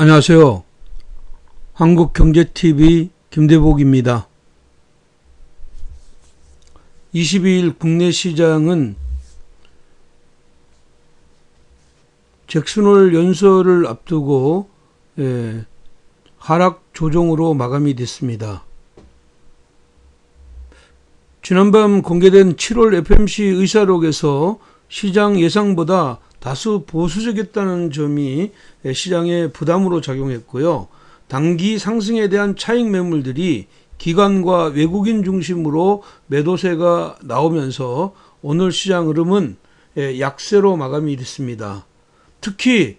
안녕하세요. 한국경제TV 김대복입니다. 22일 국내 시장은 잭슨홀 연설을 앞두고 예, 하락 조정으로 마감이 됐습니다. 지난밤 공개된 7월 FMC 의사록에서 시장 예상보다 다수 보수적이었다는 점이 시장에 부담으로 작용했고요. 단기 상승에 대한 차익 매물들이 기관과 외국인 중심으로 매도세가 나오면서 오늘 시장 흐름은 약세로 마감이 됐습니다. 특히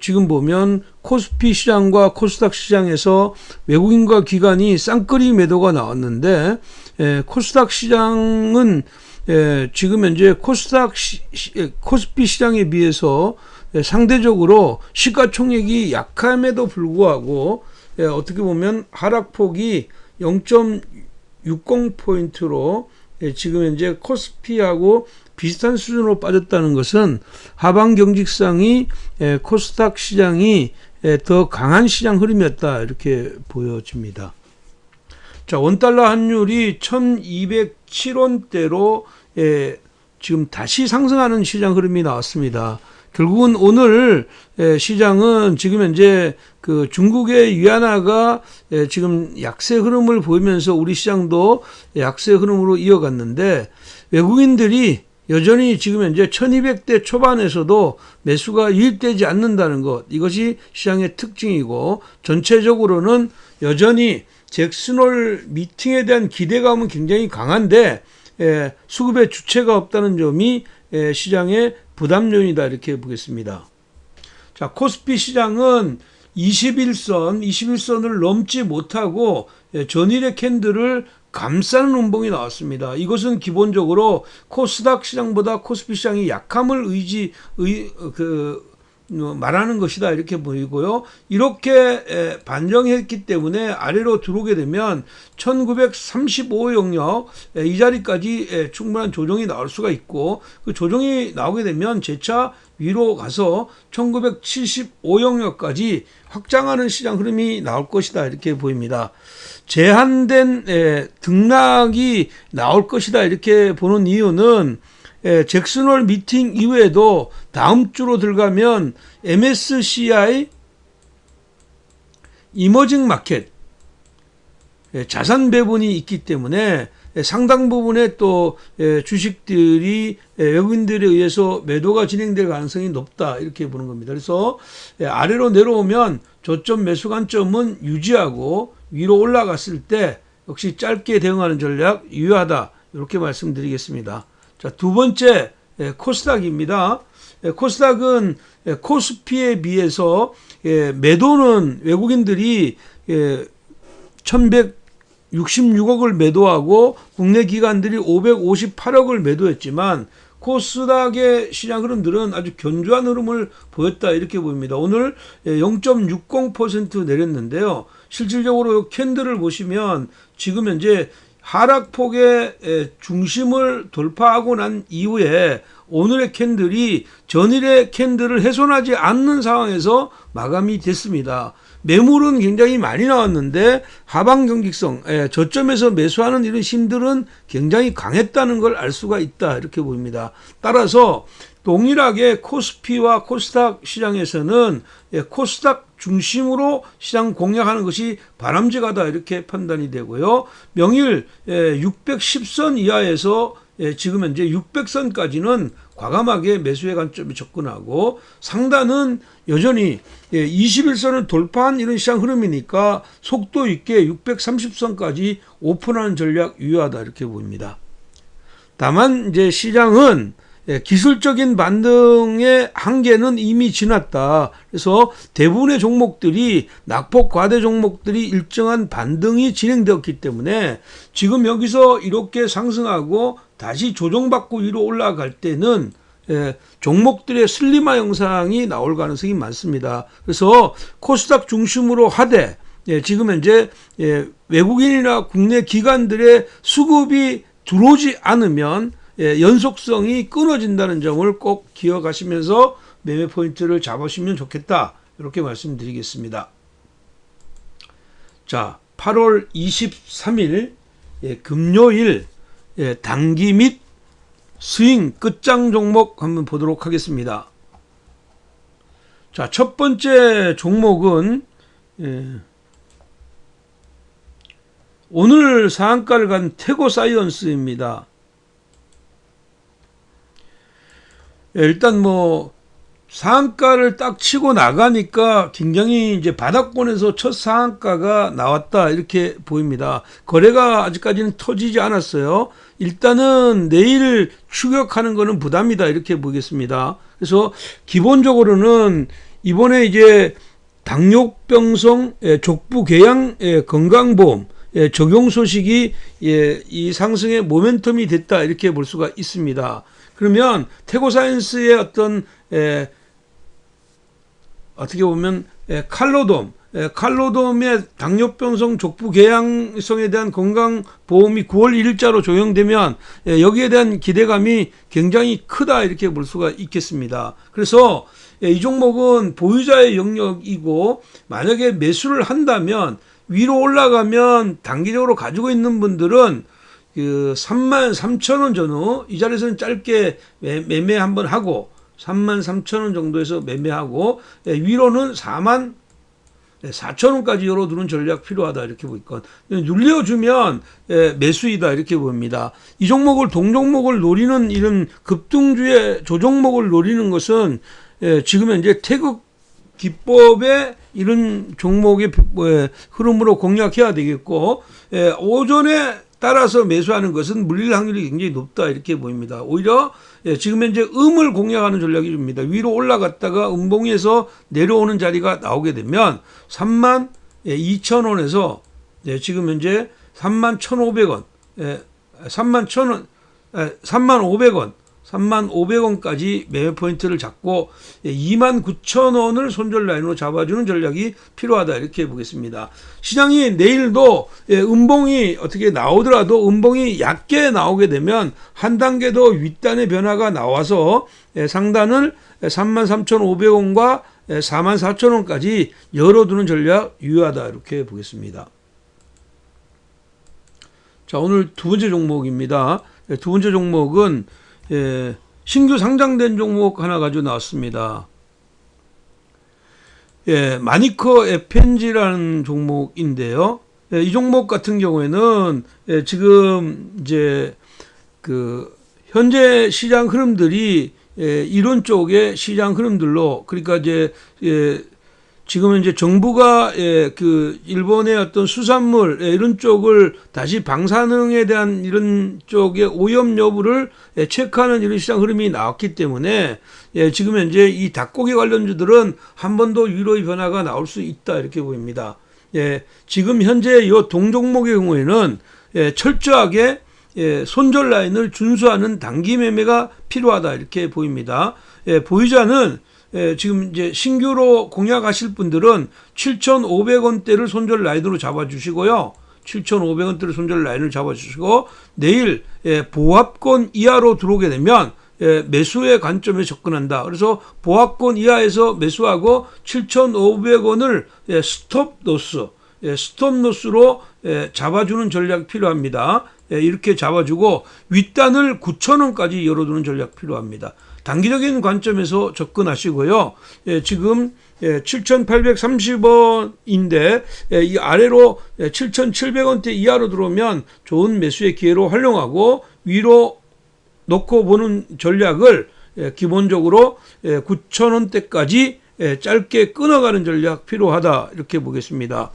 지금 보면 코스피 시장과 코스닥 시장에서 외국인과 기관이 쌍끌이 매도가 나왔는데 코스닥 시장은 예, 지금 현재 코스닥 시, 예, 코스피 시장에 비해서 예, 상대적으로 시가총액이 약함에도 불구하고 예, 어떻게 보면 하락폭이 0.60 포인트로 예, 지금 현재 코스피하고 비슷한 수준으로 빠졌다는 것은 하방 경직상이 예, 코스닥 시장이 예, 더 강한 시장 흐름이었다 이렇게 보여집니다. 자, 원달러 환율이 1207원대로 예, 지금 다시 상승하는 시장 흐름이 나왔습니다. 결국은 오늘 예, 시장은 지금 현재 그 중국의 위안화가 예, 지금 약세 흐름을 보이면서 우리 시장도 약세 흐름으로 이어갔는데 외국인들이 여전히 지금 현재 1200대 초반에서도 매수가 유입되지 않는다는 것 이것이 시장의 특징이고 전체적으로는 여전히 잭슨홀 미팅에 대한 기대감은 굉장히 강한데 예, 수급의 주체가 없다는 점이 예, 시장의 부담 요인이다 이렇게 보겠습니다. 자, 코스피 시장은 21선, 21선을 넘지 못하고 예, 전일의 캔들을 감싸는 운봉이 나왔습니다. 이것은 기본적으로 코스닥 시장보다 코스피 시장이 약함을 의지 의, 그 어, 말하는 것이다 이렇게 보이고요. 이렇게 반정했기 때문에 아래로 들어오게 되면 1935 영역 이 자리까지 충분한 조정이 나올 수가 있고 그 조정이 나오게 되면 재차 위로 가서 1975 영역까지 확장하는 시장 흐름이 나올 것이다 이렇게 보입니다. 제한된 등락이 나올 것이다 이렇게 보는 이유는 예, 잭슨홀 미팅 이후에도 다음 주로 들어가면 MSCI 이머징 마켓 예, 자산 배분이 있기 때문에 상당 부분의 또 예, 주식들이 외국인들에 의해서 매도가 진행될 가능성이 높다 이렇게 보는 겁니다. 그래서 아래로 내려오면 저점 매수 관점은 유지하고 위로 올라갔을 때 역시 짧게 대응하는 전략 유효하다 이렇게 말씀드리겠습니다. 자, 두 번째 예, 코스닥입니다. 예, 코스닥은 예, 코스피에 비해서 매도는 외국인들이 1166억을 매도하고 국내 기관들이 558억을 매도했지만 코스닥의 시장 흐름들은 아주 견조한 흐름을 보였다 이렇게 보입니다. 오늘 0.60% 내렸는데요. 실질적으로 캔들을 보시면 지금 현재 하락폭의 중심을 돌파하고 난 이후에 오늘의 캔들이 전일의 캔들을 훼손하지 않는 상황에서 마감이 됐습니다. 매물은 굉장히 많이 나왔는데 하방 경직성, 저점에서 매수하는 이런 힘들은 굉장히 강했다는 걸 알 수가 있다 이렇게 보입니다. 따라서 동일하게 코스피와 코스닥 시장에서는 코스닥 중심으로 시장 공략하는 것이 바람직하다 이렇게 판단이 되고요. 명일 610선 예, 이하에서 예, 지금 현재 600선까지는 과감하게 매수의 관점이 접근하고 상단은 여전히 21선을 예, 돌파한 이런 시장 흐름이니까 속도 있게 630선까지 오픈하는 전략 유효하다 이렇게 보입니다. 다만 이제 시장은 예, 기술적인 반등의 한계는 이미 지났다. 그래서 대부분의 종목들이 낙폭 과대 종목들이 일정한 반등이 진행되었기 때문에 지금 여기서 이렇게 상승하고 다시 조정받고 위로 올라갈 때는 예, 종목들의 슬림화 영상이 나올 가능성이 많습니다. 그래서 코스닥 중심으로 하되 예, 지금 현재 예, 외국인이나 국내 기관들의 수급이 들어오지 않으면 예, 연속성이 끊어진다는 점을 꼭 기억하시면서 매매 포인트를 잡으시면 좋겠다. 이렇게 말씀드리겠습니다. 자, 8월 23일 예, 금요일 예, 단기 및 스윙 끝장 종목 한번 보도록 하겠습니다. 자, 첫 번째 종목은 예, 오늘 상한가를 간 태고 사이언스입니다. 예, 일단 뭐 상한가를 딱 치고 나가니까 굉장히 이제 바닥권에서 첫 상한가가 나왔다 이렇게 보입니다. 거래가 아직까지는 터지지 않았어요. 일단은 내일 추격하는 거는 부담이다 이렇게 보겠습니다. 그래서 기본적으로는 이번에 이제 당뇨병성 예, 족부 궤양 예, 건강보험 예, 적용 소식이 이 상승의 모멘텀이 됐다 이렇게 볼 수가 있습니다. 그러면 태고 사이언스의 어떤 에, 어떻게 보면 에, 칼로돔, 에, 칼로돔의 당뇨병성 족부 궤양성에 대한 건강 보험이 9월 1일자로 적용되면 에, 여기에 대한 기대감이 굉장히 크다 이렇게 볼 수가 있겠습니다. 그래서 에, 이 종목은 보유자의 영역이고 만약에 매수를 한다면 위로 올라가면 단기적으로 가지고 있는 분들은 그 3만 3천 원 전후 이 자리에서는 짧게 매매 한번 하고 3만 3천 원 정도에서 매매하고 예, 위로는 4만 4천 원까지 열어두는 전략 필요하다 이렇게 보니까 눌려주면 예, 매수이다 이렇게 봅니다. 이 종목을 동종목을 노리는 이런 급등주의 조종목을 노리는 것은 예, 지금 현재 태극 기법의 이런 종목의 흐름으로 공략해야 되겠고 오전에 따라서 매수하는 것은 물릴 확률이 굉장히 높다 이렇게 보입니다. 오히려 예, 지금 현재 음을 공략하는 전략이 줍니다. 위로 올라갔다가 음봉에서 내려오는 자리가 나오게 되면 3만 2천 원에서 예, 지금 현재 3만 1,500원, 예, 3만 1,000원, 3만 500원 3만 500원까지 매매 포인트를 잡고 2만 9천 원을 손절 라인으로 잡아주는 전략이 필요하다 이렇게 보겠습니다. 시장이 내일도 예, 음봉이 어떻게 나오더라도 음봉이 얕게 나오게 되면 한 단계 더 윗단의 변화가 나와서 예, 상단을 3만 3,500원과 4만 4천 원까지 열어두는 전략 유효하다 이렇게 보겠습니다. 자 오늘 두 번째 종목입니다. 예, 두 번째 종목은 예, 신규 상장된 종목 하나 가지고 나왔습니다. 예, 마니커 에펜지라는 종목인데요. 예, 이 종목 같은 경우에는 예, 지금 이제 그 현재 시장 흐름들이 예, 이론 쪽의 시장 흐름들로 그러니까 이제 예, 지금은 이제 정부가 예, 그 일본의 어떤 수산물 예, 이런 쪽을 다시 방사능에 대한 이런 쪽의 오염 여부를 예, 체크하는 이런 시장 흐름이 나왔기 때문에 예, 지금 현재 이 닭고기 관련주들은 한 번 더 위로의 변화가 나올 수 있다 이렇게 보입니다. 예, 지금 현재 이 동종목의 경우에는 예, 철저하게 예, 손절 라인을 준수하는 단기 매매가 필요하다 이렇게 보입니다. 예, 보유자는 예, 지금 이제 신규로 공약하실 분들은 7,500원대를 손절 라인으로 잡아주시고요. 7,500원대를 손절 라인을 잡아주시고 내일 예, 보합권 이하로 들어오게 되면 예, 매수의 관점에 접근한다. 그래서 보합권 이하에서 매수하고 7,500원을 예, 스톱 노스, 예, 스톱 노스로 예, 잡아주는 전략이 필요합니다. 예, 이렇게 잡아주고 윗단을 9,000원까지 열어두는 전략 필요합니다. 단기적인 관점에서 접근하시고요. 예, 지금 예, 7,830원인데 예, 이 아래로 예, 7,700원대 이하로 들어오면 좋은 매수의 기회로 활용하고 위로 놓고 보는 전략을 예, 기본적으로 예, 9,000원대까지 예, 짧게 끊어가는 전략 필요하다 이렇게 보겠습니다.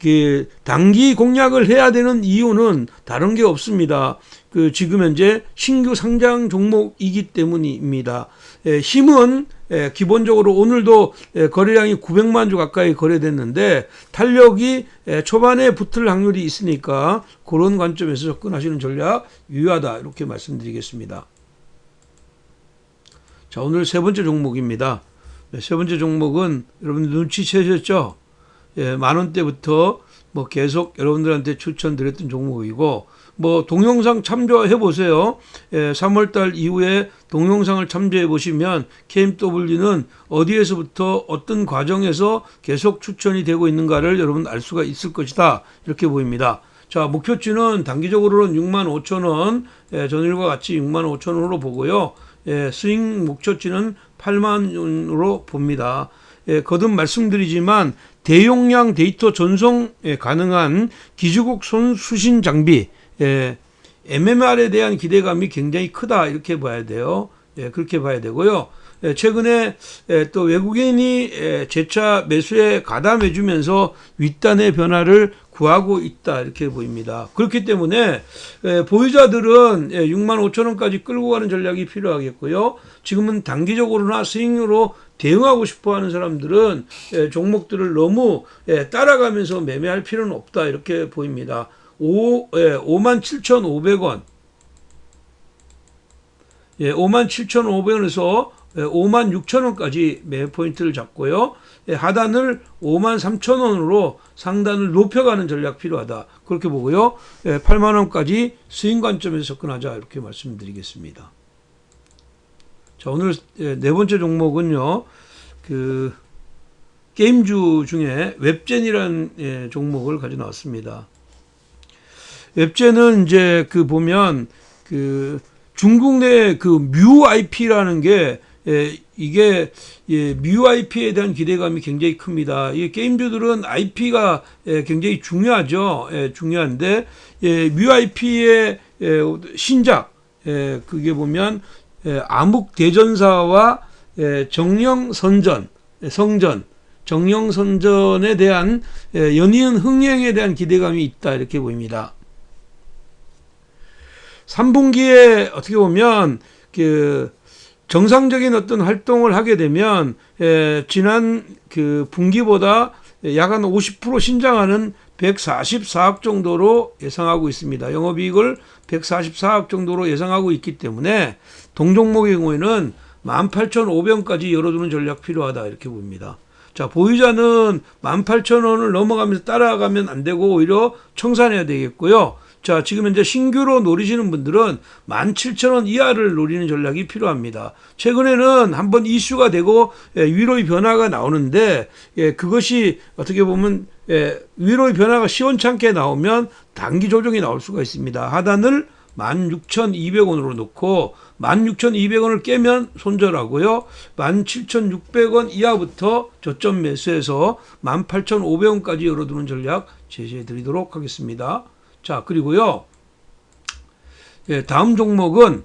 그 단기 공략을 해야 되는 이유는 다른 게 없습니다. 그 지금 현재 신규 상장 종목이기 때문입니다. 에, 힘은 에, 기본적으로 오늘도 에, 거래량이 900만 주 가까이 거래됐는데 탄력이 에, 초반에 붙을 확률이 있으니까 그런 관점에서 접근하시는 전략 유효하다 이렇게 말씀드리겠습니다. 자 오늘 세 번째 종목입니다. 네, 세 번째 종목은 여러분 눈치채셨죠? 예, 만 원대부터 뭐 계속 여러분들한테 추천드렸던 종목이고 뭐 동영상 참조해 보세요. 예, 3월달 이후에 동영상을 참조해 보시면 KMW는 어디에서부터 어떤 과정에서 계속 추천이 되고 있는가를 여러분 알 수가 있을 것이다. 이렇게 보입니다. 자, 목표치는 단기적으로는 6만 5천 원, 예, 전일과 같이 6만 5천 원으로 보고요. 예, 스윙 목표치는 8만 원으로 봅니다. 예, 거듭 말씀드리지만 대용량 데이터 전송 예, 가능한 기주국 손수신 장비 예, MMR에 대한 기대감이 굉장히 크다 이렇게 봐야 돼요. 예, 그렇게 봐야 되고요. 예, 최근에 예, 또 외국인이 예, 재차 매수에 가담해주면서 윗단의 변화를 구하고 있다 이렇게 보입니다. 그렇기 때문에 예, 보유자들은 예, 6만 5천 원까지 끌고 가는 전략이 필요하겠고요. 지금은 단기적으로나 스윙으로 대응하고 싶어하는 사람들은 예, 종목들을 너무 예, 따라가면서 매매할 필요는 없다 이렇게 보입니다. 5, 예, 5만 7,500원 예, 5만 7,500원에서 5만 6천 원까지 매 포인트를 잡고요. 예, 하단을 5만 3천 원으로 상단을 높여가는 전략 필요하다. 그렇게 보고요. 예, 8만 원까지 스윙 관점에서 접근하자 이렇게 말씀드리겠습니다. 자, 오늘 예, 네 번째 종목은요. 그 게임주 중에 웹젠이라는 예, 종목을 가져 나왔습니다. 웹젠은 이제 그 보면 그 중국 내 그 뮤IP라는 게 예, 이게 예, 뮤IP에 대한 기대감이 굉장히 큽니다. 이 게임주들은 IP가 예, 굉장히 중요하죠. 예, 중요한데 예, 뮤IP의 예, 신작 예, 그게 보면 예, 암흑 대전사와 예, 정령 선전 예, 성전 정령 선전에 대한 예, 연이은 흥행에 대한 기대감이 있다 이렇게 보입니다. 3분기에 어떻게 보면 그 정상적인 어떤 활동을 하게 되면 에, 지난 그 분기보다 약 한 50% 신장하는 144억 정도로 예상하고 있습니다. 영업이익을 144억 정도로 예상하고 있기 때문에 동종목의 경우에는 18,500원까지 열어두는 전략 필요하다 이렇게 봅니다. 자, 보유자는 18,000원을 넘어가면서 따라가면 안 되고 오히려 청산해야 되겠고요. 자, 지금 현재 신규로 노리시는 분들은 17,000원 이하를 노리는 전략이 필요합니다. 최근에는 한번 이슈가 되고 예, 위로의 변화가 나오는데 예, 그것이 어떻게 보면 예, 위로의 변화가 시원찮게 나오면 단기 조정이 나올 수가 있습니다. 하단을 16,200원으로 놓고 16,200원을 깨면 손절하고요. 17,600원 이하부터 저점 매수해서 18,500원까지 열어두는 전략 제시해 드리도록 하겠습니다. 자, 그리고요. 예, 다음 종목은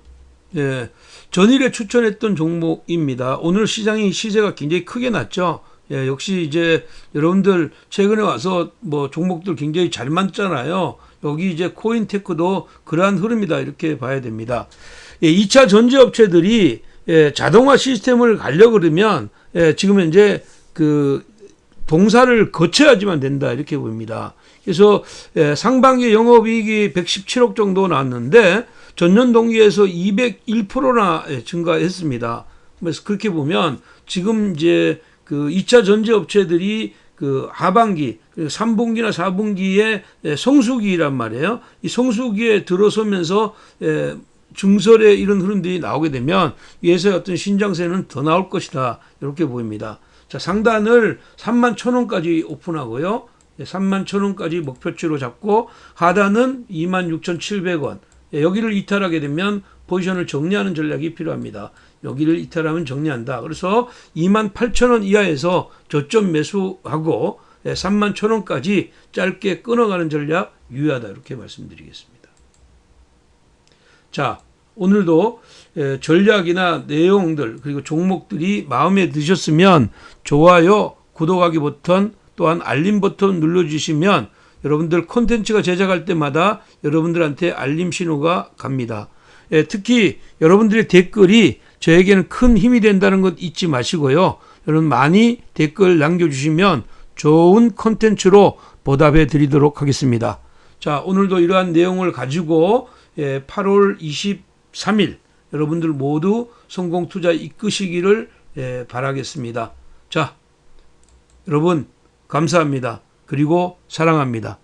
예, 전일에 추천했던 종목입니다. 오늘 시장이 시세가 굉장히 크게 났죠. 예, 역시 이제 여러분들 최근에 와서 뭐 종목들 굉장히 잘 맞잖아요. 여기 이제 코인테크도 그러한 흐름이다 이렇게 봐야 됩니다. 예, 2차 전지 업체들이 예, 자동화 시스템을 가려 그러면 예, 지금 현재 그 동사를 거쳐야지만 된다 이렇게 보입니다. 그래서 예, 상반기 영업이익이 117억 정도 나왔는데 전년 동기에서 201%나 예, 증가했습니다. 그래서 그렇게 보면 지금 이제 그 2차 전지 업체들이 그 하반기, 3분기나 4분기에 예, 성수기란 말이에요. 이 성수기에 들어서면서 증설의 이런 흐름들이 나오게 되면 위에서 어떤 신장세는 더 나올 것이다. 이렇게 보입니다. 자, 상단을 3만 1천 원까지 오픈하고요. 3만 1천원까지 목표치로 잡고 하단은 2만 6천7백원 예, 여기를 이탈하게 되면 포지션을 정리하는 전략이 필요합니다. 여기를 이탈하면 정리한다. 그래서 2만 8천원 이하에서 저점 매수하고 3만 예, 1천원까지 짧게 끊어가는 전략 유효하다. 이렇게 말씀드리겠습니다. 자, 오늘도 예, 전략이나 내용들 그리고 종목들이 마음에 드셨으면 좋아요, 구독하기 버튼 또한 알림 버튼 눌러주시면 여러분들 콘텐츠가 제작할 때마다 여러분들한테 알림 신호가 갑니다. 예, 특히 여러분들의 댓글이 저에게는 큰 힘이 된다는 것 잊지 마시고요. 여러분 많이 댓글 남겨주시면 좋은 콘텐츠로 보답해 드리도록 하겠습니다. 자, 오늘도 이러한 내용을 가지고 8월 예, 23일 여러분들 모두 성공 투자 이끄시기를 예, 바라겠습니다. 자, 여러분 감사합니다. 그리고 사랑합니다.